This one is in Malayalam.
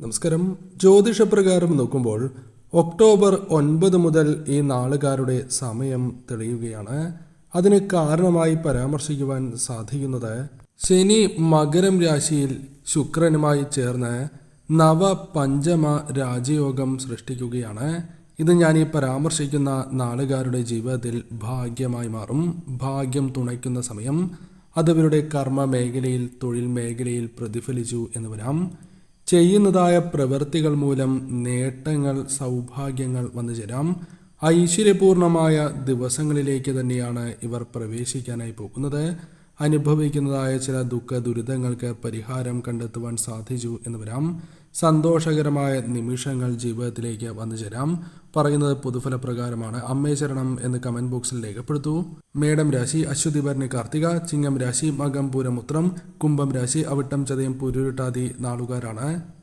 നമസ്കാരം. ജ്യോതിഷപ്രകാരം നോക്കുമ്പോൾ ഒക്ടോബർ ഒൻപത് മുതൽ ഈ നാളുകാരുടെ സമയം തെളിയുകയാണ്. അതിന് കാരണമായി പരാമർശിക്കുവാൻ സാധിക്കുന്നത് ശനി മകരം രാശിയിൽ ശുക്രനുമായി ചേർന്ന് നവ പഞ്ചമ രാജയോഗം സൃഷ്ടിക്കുകയാണ്. ഇത് ഞാൻ ഈ പരാമർശിക്കുന്ന നാളുകാരുടെ ജീവിതത്തിൽ ഭാഗ്യമായി മാറും. ഭാഗ്യം തുണയ്ക്കുന്ന സമയം അതവരുടെ കർമ്മ മേഖലയിൽ തൊഴിൽ മേഖലയിൽ പ്രതിഫലിച്ചു എന്ന് വരാം. ചെയ്യുന്നതായ പ്രവൃത്തികൾ മൂലം നേട്ടങ്ങൾ സൗഭാഗ്യങ്ങൾ വന്നു ചേരാം. ഐശ്വര്യപൂർണമായ ദിവസങ്ങളിലേക്ക് തന്നെയാണ് ഇവർ പ്രവേശിക്കാനായി പോകുന്നത്. അനുഭവിക്കുന്നതായ ചില ദുഃഖ ദുരിതങ്ങൾക്ക് പരിഹാരം കണ്ടെത്തുവാൻ സാധിച്ചു എന്ന് വരാം. സന്തോഷകരമായ നിമിഷങ്ങൾ ജീവിതത്തിലേക്ക് വന്നു ചേരാം. പറയുന്നത് പൊതുഫലപ്രകാരമാണ്. അമ്മേ ശരണം എന്ന് കമന്റ് ബോക്സിൽ രേഖപ്പെടുത്തു. മേടം രാശി അശ്വതി ഭരണി കാർത്തിക ചിങ്ങം രാശി മകം പൂരമുത്രം കുംഭം രാശി അവിട്ടം ചതയം പുരുരുട്ടാതി നാളുകാരാണ്.